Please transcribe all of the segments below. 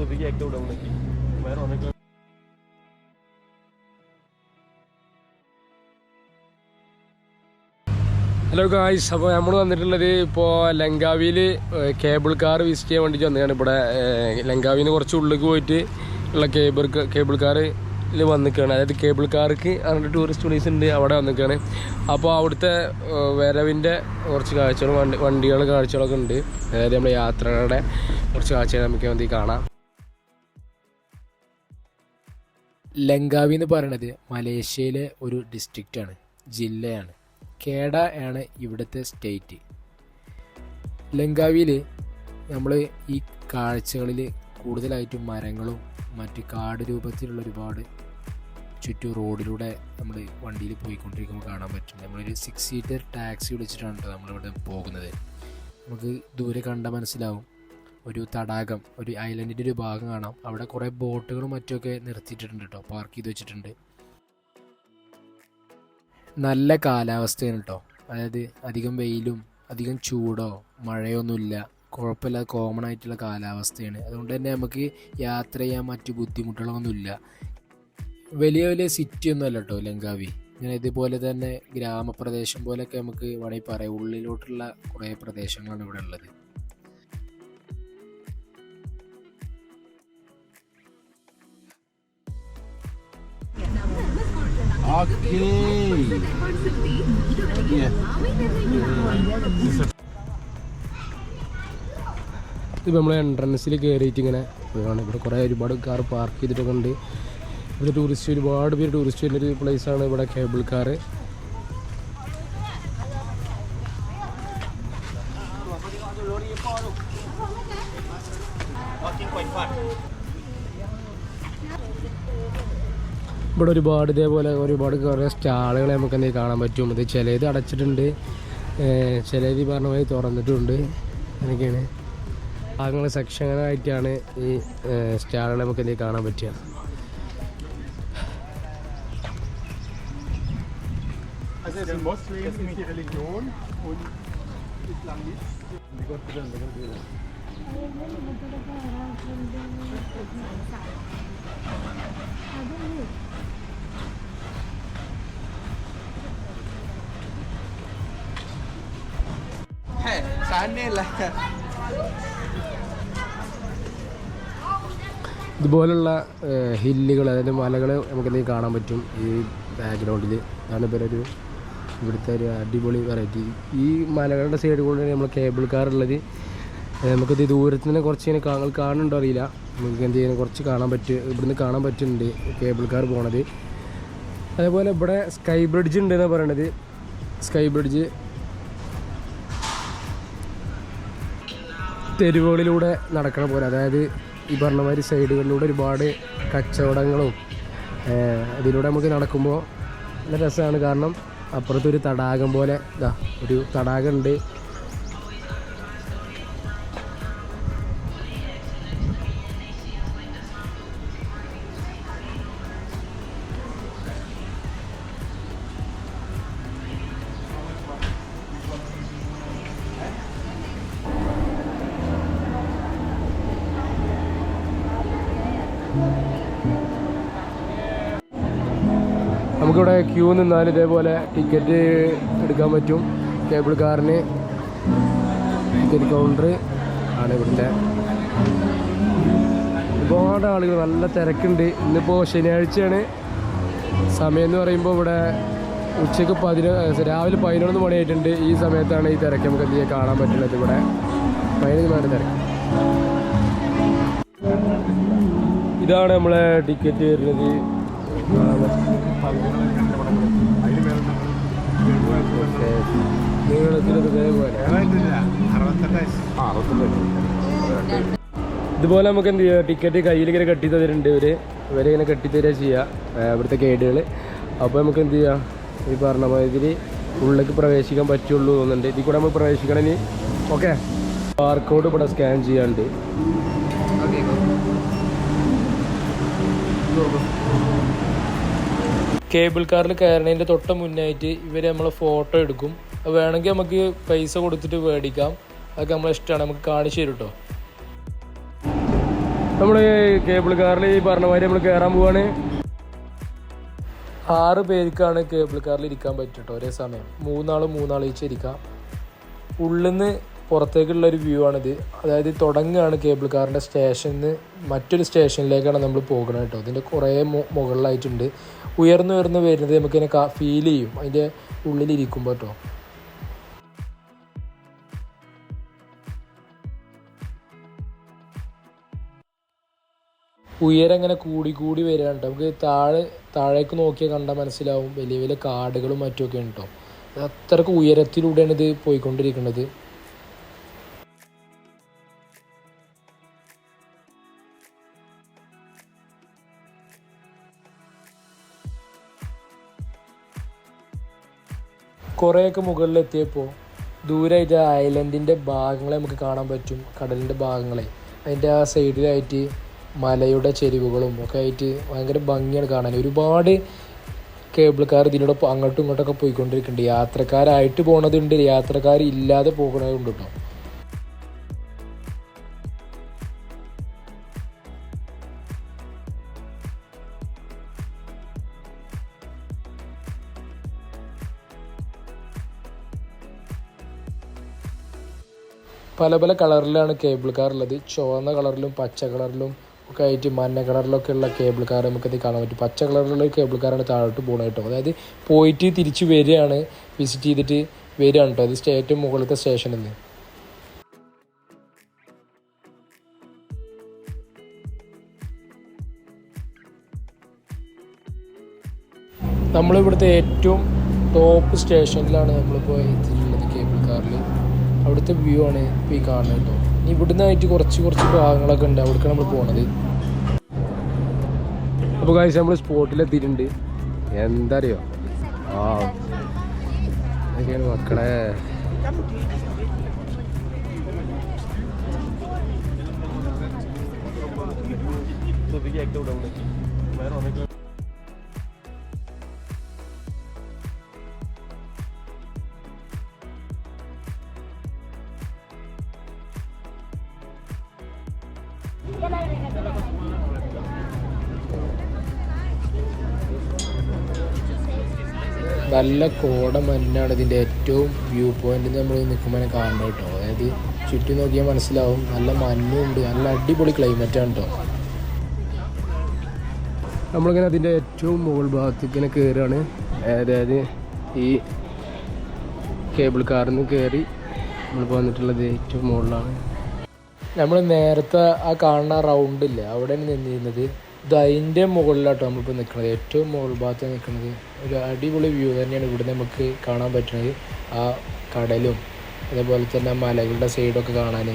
তুই একটা উঠাবো নাকি বাইরে অনেক ഹലോ ഗായ്സ് അപ്പോൾ നമ്മൾ വന്നിട്ടുള്ളത് ഇപ്പോൾ ലങ്കാവിയിൽ കേബിൾ കാർ വിസിറ്റ് ചെയ്യാൻ വേണ്ടിയിട്ട് വന്നതാണ് ഇവിടെ ലങ്കാവിൽ നിന്ന് കുറച്ച് ഉള്ളിലേക്ക് പോയിട്ട് ഉള്ള കേബിൾ കേബിൾ കാറിൽ വന്നിക്കുകയാണ് അതായത് കേബിൾ കാർക്ക് അങ്ങോട്ട് ടൂറിസ്റ്റ് പ്ലേസ് ഉണ്ട് അവിടെ വന്നിക്കുകയാണ് അപ്പോൾ അവിടുത്തെ ഏഹ്, വരവിൻ്റെ കുറച്ച് കാഴ്ചകളും വണ്ടി വണ്ടികളുടെ കാഴ്ചകളൊക്കെ ഉണ്ട് അതായത് നമ്മുടെ യാത്രകളുടെ കുറച്ച് കാഴ്ചകൾ നമുക്ക് വേണ്ടി കാണാം ലങ്കാവി എന്ന് പറയുന്നത് മലേഷ്യയിലെ ഒരു ഡിസ്ട്രിക്റ്റാണ് ജില്ലയാണ്. കേഡ ആണ് ഇവിടുത്തെ സ്റ്റേറ്റ് ലങ്കാവിയിൽ നമ്മൾ ഈ കാഴ്ചകളിൽ കൂടുതലായിട്ടും മരങ്ങളും മറ്റ് കാട് രൂപത്തിലുള്ള ഒരുപാട് ചുറ്റും റോഡിലൂടെ നമ്മൾ വണ്ടിയിൽ പോയിക്കൊണ്ടിരിക്കുമ്പോൾ കാണാൻ പറ്റും നമ്മളൊരു സിക്സ് സീറ്റർ ടാക്സി വിളിച്ചിട്ടാണ് കേട്ടോ നമ്മളിവിടെ പോകുന്നത്. നമുക്ക് ദൂരെ കണ്ട മനസ്സിലാവും. ഒരു തടാകം ഒരു ഐലൻഡിന്റെ ഒരു ഭാഗം കാണാം. അവിടെ കുറേ ബോട്ടുകളും മറ്റുമൊക്കെ നിർത്തിയിട്ടുണ്ട് കേട്ടോ പാർക്ക് ചെയ്ത് വെച്ചിട്ടുണ്ട്. നല്ല കാലാവസ്ഥയാണ് കേട്ടോ അതായത് അധികം വെയിലും അധികം ചൂടോ മഴയൊന്നുമില്ല. കുഴപ്പമില്ലാതെ കോമൺ ആയിട്ടുള്ള കാലാവസ്ഥയാണ്. അതുകൊണ്ട് തന്നെ നമുക്ക് യാത്ര ചെയ്യാൻ മറ്റു ബുദ്ധിമുട്ടുകളൊന്നുമില്ല. വലിയ വലിയ സിറ്റി ഒന്നും അല്ല കേട്ടോ ലങ്കാവി. ഇങ്ങനെ ഇതുപോലെ തന്നെ ഗ്രാമപ്രദേശം പോലെയൊക്കെ നമുക്ക് വേണമെങ്കിൽ പറയാം. ഉള്ളിലോട്ടുള്ള കുറേ പ്രദേശങ്ങളാണ് ഇവിടെ ഉള്ളത്. ഇത് നമ്മൾ എൻട്രൻസിൽ കയറിയിട്ട് ഇങ്ങനെ പോവാണ് ഇവിടെ കുറേ ഒരുപാട് കാർ പാർക്ക് ചെയ്തിട്ടൊക്കെ ഉണ്ട്. ഇവിടെ ടൂറിസ്റ്റ് ഒരുപാട് പേര് ടൂറിസ്റ്റ് വരുന്നൊരു പ്ലേസാണ് ഇവിടെ കേബിൾ കാർ ഇവിടെ ഒരുപാട് ഇതേപോലെ ഒരുപാട് കുറേ സ്റ്റാളുകളെ നമുക്ക് എന്തെങ്കിലും കാണാൻ പറ്റും. ഇത് ചിലത് അടച്ചിട്ടുണ്ട്. ചിലത് പറഞ്ഞ തുറന്നിട്ടുണ്ട്. അങ്ങനെയൊക്കെയാണ്. ഭാഗങ്ങൾ സെക്ഷനായിട്ടാണ് ഈ സ്റ്റാളുകളെ നമുക്ക് എന്തെങ്കിലും കാണാൻ പറ്റുക. Also der Moslem ist die Religion und Islamist. ഇതുപോലുള്ള ഹില്ലുകൾ അതായത് മലകൾ നമുക്ക് എന്തെങ്കിലും കാണാൻ പറ്റും ഈ ബാക്ക്ഗ്രൗണ്ടിൽ അതാണ് ഒരു ഇവിടുത്തെ ഒരു അടിപൊളി വെറൈറ്റി ഈ മലകളുടെ സൈഡ് കൂടെ നമ്മൾ കേബിൾ കാറുള്ളത് നമുക്കിത് ദൂരത്ത് നിന്ന് കുറച്ച് ഇങ്ങനെ നിങ്ങൾ കാണുന്നുണ്ടോ അറിയില്ല. നമുക്ക് എന്ത് ചെയ്യുന്നത് കുറച്ച് കാണാൻ പറ്റും ഇവിടുന്ന് കാണാൻ പറ്റുന്നുണ്ട് കേബിൾ കാർ പോണത്. അതേപോലെ ഇവിടെ സ്കൈ ബ്രിഡ്ജ് ഉണ്ട് എന്നാണ് പറയണത്. സ്കൈ ബ്രിഡ്ജ് തെരുവുകളിലൂടെ നടക്കണ പോലെ അതായത് ഈ പറഞ്ഞ മാതിരി സൈഡുകളിലൂടെ ഒരുപാട് കച്ചവടങ്ങളും അതിലൂടെ നമുക്ക് നടക്കുമ്പോൾ നല്ല രസമാണ്. കാരണം അപ്പുറത്തൊരു തടാകം പോലെ ഇതാ ഒരു തടാകം ഉണ്ട്. നമുക്കിവിടെ ക്യൂ നിന്നാൽ ഇതേപോലെ ടിക്കറ്റ് എടുക്കാൻ പറ്റും. കേബിൾ കാറിന് ടിക്കറ്റ് കൗണ്ടർ ആണ് ഇവിടുത്തെ. ഒരുപാട് ആളുകൾ നല്ല തിരക്കുണ്ട്. ഇന്നിപ്പോൾ ശനിയാഴ്ചയാണ്. സമയം എന്ന് പറയുമ്പോൾ ഇവിടെ ഉച്ചയ്ക്ക് പതിനൊ രാവിലെ പതിനൊന്ന് മണിയായിട്ടുണ്ട്. ഈ സമയത്താണ് ഈ തിരക്ക് നമുക്ക് എന്ത് കാണാൻ പറ്റുന്നത് ഇവിടെ. പതിനൊന്ന് മണി തിരക്ക്. ഇതാണ് നമ്മളെ ടിക്കറ്റ് വരുന്നത്. ഇതേപോലെ നമുക്ക് എന്ത് ചെയ്യുക ടിക്കറ്റ് കയ്യിൽ ഇങ്ങനെ കെട്ടി തരുന്നുണ്ട് ഇവർ. ഇവരെ ഇങ്ങനെ കെട്ടി തരിക ചെയ്യുക ഇവിടുത്തെ ഗൈഡുകൾ അപ്പോൾ നമുക്ക് എന്ത് ചെയ്യാം? ഈ പറഞ്ഞ മാതിരി ഉള്ളിലേക്ക് പ്രവേശിക്കാൻ പറ്റുള്ളൂ തോന്നുന്നുണ്ട്. ഇതിൽ കൂടെ നമ്മൾ പ്രവേശിക്കണമെങ്കിൽ ഓക്കെ? ബാർകോഡ് ഇവിടെ സ്കാൻ ചെയ്യാണ്ട് കേബിൾ കാറിൽ കയറണതിന്റെ തൊട്ട് മുന്നായിട്ട് ഇവർ നമ്മളെ ഫോട്ടോ എടുക്കും. വേണമെങ്കിൽ നമുക്ക് പൈസ കൊടുത്തിട്ട് മേടിക്കാം. അതൊക്കെ നമ്മളെ ഇഷ്ടമാണ് നമുക്ക് കാണിച്ചു തരും കേട്ടോ നമ്മൾ കേബിൾ കാറിൽ ഈ പറഞ്ഞ മാതിരി നമ്മൾ കയറാൻ പോവാണ്. ആറ് പേർക്കാണ് കേബിൾ കാറിൽ ഇരിക്കാൻ പറ്റും ഒരേ സമയം. മൂന്നാൾ മൂന്നാൾ വെച്ച് ഇരിക്കാം. ഉള്ളിൽ നിന്ന് പുറത്തേക്കുള്ള ഒരു വ്യൂ ആണിത്. അതായത് തുടങ്ങുകയാണ് കേബിൾ കാറിന്റെ സ്റ്റേഷനിൽ നിന്ന് മറ്റൊരു സ്റ്റേഷനിലേക്കാണ് നമ്മൾ പോകുന്നത് കേട്ടോ. ഇതിന്റെ കുറേ മുകളിലായിട്ടുണ്ട്. ഉയർന്നു ഉയർന്ന് വരുന്നത് നമുക്കിങ്ങനെ ഫീൽ ചെയ്യും. അതിന്റെ ഉള്ളിലിരിക്കുമ്പോൾ കേട്ടോ ഉയരം ഇങ്ങനെ കൂടി കൂടി വരികയാണ്. നമുക്ക് താഴെ താഴേക്ക് നോക്കിയാൽ കണ്ടാൽ മനസ്സിലാവും. വലിയ വലിയ കാടുകളും മറ്റുമൊക്കെ ഉണ്ട് അത്രയ്ക്ക് ഉയരത്തിലൂടെയാണ് ഇത് പോയിക്കൊണ്ടിരിക്കുന്നത്. കുറേയൊക്കെ മുകളിലെത്തിയപ്പോൾ ദൂരമായിട്ട് ആ ഐലൻഡിന്റെ ഭാഗങ്ങളെ നമുക്ക് കാണാൻ പറ്റും കടലിന്റെ ഭാഗങ്ങളെ. അതിന്റെ ആ സൈഡിലായിട്ട് മലയുടെ ചെരിവുകളും ഒക്കെ ആയിട്ട് ഭയങ്കര ഭംഗിയാണ് കാണാൻ. ഒരുപാട് കേബിൾ കാർ ഇതിലൂടെ പോ- അങ്ങോട്ടും ഇങ്ങോട്ടൊക്കെ പോയിക്കൊണ്ടിരിക്കുന്നുണ്ട്. യാത്രക്കാരായിട്ട് പോണതുണ്ട് യാത്രക്കാർ ഇല്ലാതെ പോകുന്നതുണ്ട് കേട്ടോ പല പല കളറിലാണ് കേബിൾ കാർ ഉള്ളത്. ചുവന്ന കളറിലും പച്ച കളറിലും ഒക്കെ ആയിട്ട് മഞ്ഞ കളറിലൊക്കെ ഉള്ള കേബിൾ കാർ നമുക്കത് കാണാൻ പറ്റും. പച്ച കളറിലുള്ള കേബിൾ കാറാണ് താഴോട്ട് പോകുന്നത് കേട്ടോ. അതായത് പോയിട്ട് തിരിച്ച് വരികയാണ്. വിസിറ്റ് ചെയ്തിട്ട് വരികയാണ് കേട്ടോ. അത് സ്റ്റേറ്റ് മുകളിലത്തെ സ്റ്റേഷനിൽ നിന്ന് നമ്മളിവിടുത്തെ ഏറ്റവും ടോപ്പ് സ്റ്റേഷനിലാണ് നമ്മളിപ്പോൾ എത്തിയിട്ടുള്ളത് കേബിൾ കാറിൽ അവിടുത്തെ വ്യൂ ആണ് ഇപ്പോൾ ഈ കാണുന്നത് കേട്ടോ. ഇനി ഇവിടുന്ന് ആയിട്ട് കുറച്ച് കുറച്ച് ഭാഗങ്ങളൊക്കെ ഉണ്ട്. അവിടേക്കാണ് നമ്മൾ പോണത്. അപ്പോൾ കാഴ്ച നമ്മൾ സ്പോട്ടിലെത്തിയിട്ടുണ്ട് എന്താ അറിയോ? ആ. ഇതൊക്കെയാണ് മക്കളെ. നല്ല കോട മഞ്ഞാണ് ഇതിന്റെ ഏറ്റവും വ്യൂ പോയിന്റ് നമ്മൾ നിൽക്കുമ്പോൾ കാണുന്നത് കേട്ടോ. അതായത് ചുറ്റും നോക്കിയാൽ മനസ്സിലാവും. നല്ല മഞ്ഞുണ്ട്. നല്ല അടിപൊളി ക്ലൈമറ്റാണ് കേട്ടോ നമ്മളിങ്ങനെ അതിന്റെ ഏറ്റവും മുകൾ ഭാഗത്തേക്ക് ഇങ്ങനെ കയറുകയാണ് അതായത് ഈ കേബിൾ കാറിൽ നിന്ന് കയറി നമ്മൾ വന്നിട്ടുള്ളത് ഏറ്റവും മുകളിലാണ്. നമ്മൾ നേരത്തെ ആ കാണുന്ന റൗണ്ടില്ല അവിടെയാണ് നിന്നിരുന്നത്. ഇത് അതിന്റെ മുകളിലാട്ടോ നമ്മളിപ്പോൾ നിൽക്കുന്നത്. ഏറ്റവും മുകൾ ഭാഗത്ത് നിൽക്കുന്നത് ഒരു അടിപൊളി വ്യൂ തന്നെയാണ് ഇവിടെ നമുക്ക് കാണാൻ പറ്റുന്നത്. ആ കടലും അതേപോലെ തന്നെ മലകളുടെ സൈഡൊക്കെ കാണാൻ.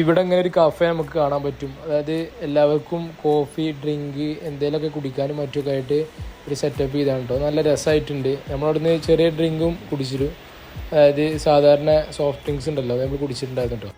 ഇവിടെ ഇങ്ങനെ ഒരു കഫേ നമുക്ക് കാണാൻ പറ്റും. അതായത് എല്ലാവർക്കും കോഫി ഡ്രിങ്ക് എന്തെങ്കിലുമൊക്കെ കുടിക്കാനും മറ്റൊക്കെ ആയിട്ട് ഒരു സെറ്റപ്പ് ചെയ്താണ് കേട്ടോ നല്ല രസമായിട്ടുണ്ട് നമ്മളവിടുന്ന് ചെറിയ ഡ്രിങ്കും കുടിച്ചിരുന്നു. അതായത് സാധാരണ സോഫ്റ്റ് ഡ്രിങ്ക്സ് ഉണ്ടല്ലോ നമ്മൾ കുടിച്ചിട്ടുണ്ടായിരുന്നു കേട്ടോ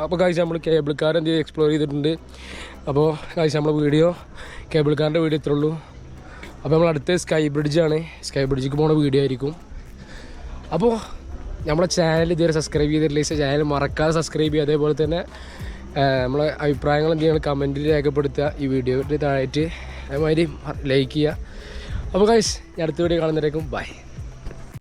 അപ്പോൾ കാഴ്ച നമ്മൾ കേബിൾ കാർ എന്ത് എക്സ്പ്ലോർ ചെയ്തിട്ടുണ്ട്. അപ്പോൾ കാഴ്ച നമ്മൾ വീഡിയോ കേബിൾ കാറിന്റെ വീഡിയോ ഇത്രേ ഉള്ളൂ. അപ്പോൾ നമ്മൾ അടുത്ത സ്കൈ ബ്രിഡ്ജാണ് സ്കൈ ബ്രിഡ്ജിക്ക് പോകുന്ന വീഡിയോ ആയിരിക്കും. അപ്പോൾ നമ്മളെ ചാനൽ ഇതുവരെ സബ്സ്ക്രൈബ് ചെയ്തിട്ടില്ല ചാനൽ മറക്കാതെ സബ്സ്ക്രൈബ് ചെയ്യുക. അതേപോലെ തന്നെ നമ്മളെ അഭിപ്രായങ്ങൾ എന്ത് ചെയ്യണം കമന്റിൽ രേഖപ്പെടുത്തുക ഈ വീഡിയോയുടെ താഴായിട്ട് അതേമാതിരി ലൈക്ക് ചെയ്യുക. അപ്പോൾ കാഴ്ച ഞാൻ അടുത്ത വീഡിയോ കാണുന്നവരേക്കും ബൈ